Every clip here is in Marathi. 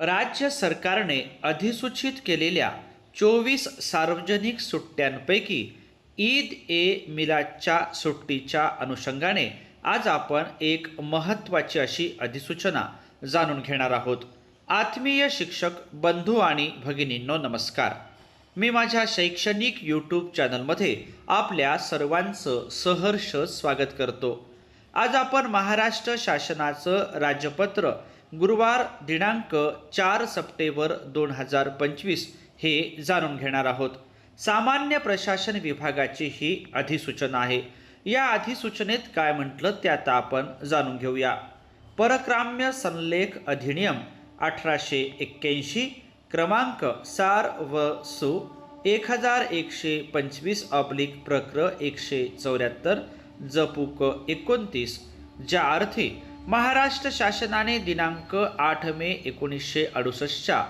राज्य सरकारने अधिसूचित केलेल्या चोवीस सार्वजनिक सुट्ट्यांपैकी ईद ए मिलादच्या सुट्टीच्या अनुषंगाने आज आपण एक महत्त्वाची अशी अधिसूचना जाणून घेणार आहोत. आत्मीय शिक्षक बंधू आणि भगिनींनो नमस्कार. मी माझ्या शैक्षणिक यूट्यूब चॅनलमध्ये आपल्या सर्वांचं सहर्ष स्वागत करतो. आज आपण महाराष्ट्र शासनाचं राज्यपत्र गुरुवार दिनांक चार सप्टेंबर दोन हजार पंचवीस हे जाणून घेणार आहोत. सामान्य प्रशासन विभागाची ही अधिसूचना आहे. या अधिसूचनेत काय म्हटलं ते आता आपण जाणून घेऊया. परक्राम्य संलेख अधिनियम अठराशे एक्क्याऐंशी क्रमांक सार व सु एक हजार एकशे पंचवीस ऑब्लिक प्रक्र एकशे चौऱ्याहत्तर जपूक एकोणतीस ज्या अर्थी महाराष्ट्र शासनाने दिनांक आठ मे एकोणीसशे अडुसष्टच्या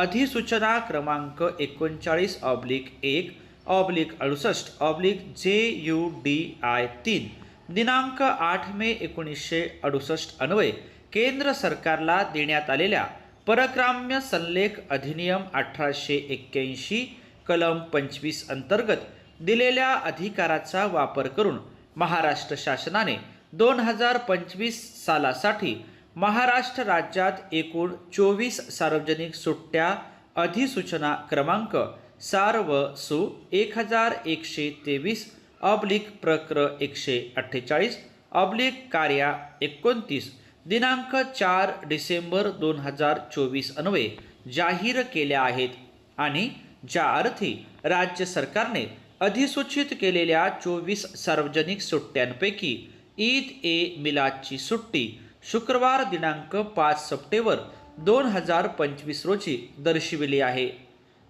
अधिसूचना क्रमांक एकोणचाळीस ऑब्लिक एक ऑब्लिक अडुसष्ट ऑब्लिक जे यू डी आय तीन दिनांक आठ मे एकोणीसशे अडुसष्ट अन्वये केंद्र सरकारला देण्यात आलेल्या परक्राम्य संलेख अधिनियम अठराशे एक्क्याऐंशी कलम पंचवीस अंतर्गत दिलेल्या अधिकाराचा वापर करून महाराष्ट्र शासनाने दोन हजार पंचवीस सालासाठी महाराष्ट्र राज्यात एकूण चोवीस सार्वजनिक सुट्ट्या अधिसूचना क्रमांक सार्व सु एक हजार एकशे तेवीस ऑब्लिक प्रक्र एकशे अठ्ठेचाळीस ऑब्लिक कार्या एकोणतीस दिनांक चार डिसेंबर दोन हजार चोवीस अन्वये जाहीर केल्या आहेत आणि ज्या अर्थी राज्य सरकारने अधिसूचित केलेल्या चोवीस सार्वजनिक सुट्ट्यांपैकी ईद ए मिलादची सुट्टी शुक्रवार दिनांक पाच सप्टेंबर दोन हजार पंचवीस रोजी दर्शविली आहे.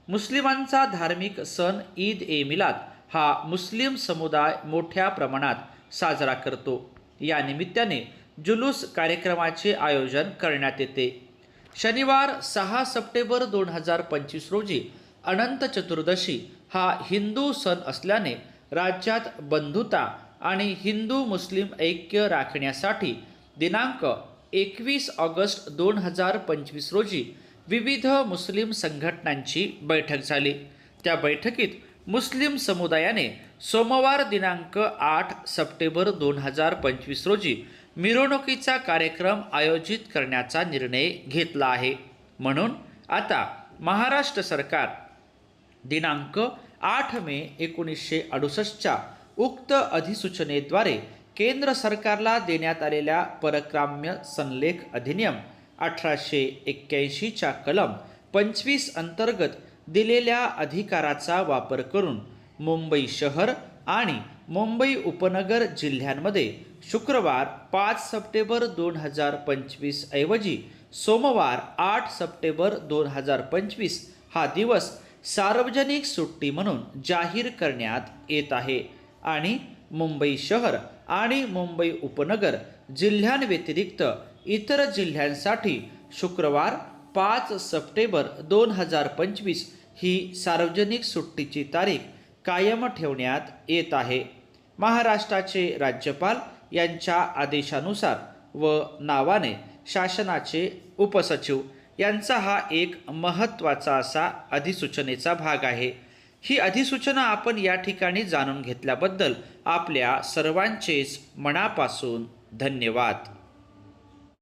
मुस्लिमांचा धार्मिक सण ईद ए मिलाद हा मुस्लिम समुदाय मोठ्या प्रमाणात साजरा करतो. या निमित्ताने जुलूस कार्यक्रमाचे आयोजन करण्यात येते. शनिवार सहा सप्टेंबर दोन हजार पंचवीस रोजी अनंत चतुर्दशी हा हिंदू सण असल्याने राज्यात बंधुता आणि हिंदू मुस्लिम ऐक्य राखण्यासाठी दिनांक एकवीस ऑगस्ट दोन हजार पंचवीस रोजी विविध मुस्लिम संघटनांची बैठक झाली. त्या बैठकीत मुस्लिम समुदायाने सोमवार दिनांक आठ सप्टेंबर दोन हजार पंचवीस रोजी मिरवणुकीचा कार्यक्रम आयोजित करण्याचा निर्णय घेतला आहे. म्हणून आता महाराष्ट्र सरकार दिनांक आठ मे एकोणीसशे अडुसष्टच्या उक्त अधिसूचनेद्वारे केंद्र सरकारला देण्यात आलेल्या परक्राम्य संलेख अधिनियम अठराशे एक्क्याऐंशीच्या कलम पंचवीस अंतर्गत दिलेल्या अधिकाराचा वापर करून मुंबई शहर आणि मुंबई उपनगर जिल्ह्यांमध्ये शुक्रवार पाच सप्टेंबर दोन हजार पंचवीस ऐवजी सोमवार आठ सप्टेंबर दोन हजार पंचवीस हा दिवस सार्वजनिक सुट्टी म्हणून जाहीर करण्यात येत आहे. आणि मुंबई शहर आणि मुंबई उपनगर जिल्ह्यांव्यतिरिक्त इतर जिल्ह्यांसाठी शुक्रवार पाच सप्टेंबर दोन हजार पंचवीस ही सार्वजनिक सुट्टीची तारीख कायम ठेवण्यात येत आहे. महाराष्ट्राचे राज्यपाल यांच्या आदेशानुसार व नावाने शासनाचे उपसचिव यांचा हा एक महत्त्वाचा असा अधिसूचनेचा भाग आहे. ही अधिसूचना आपण या ठिकाणी जाणून घेतल्याबद्दल आपल्या सर्वांचेच मनापासून धन्यवाद.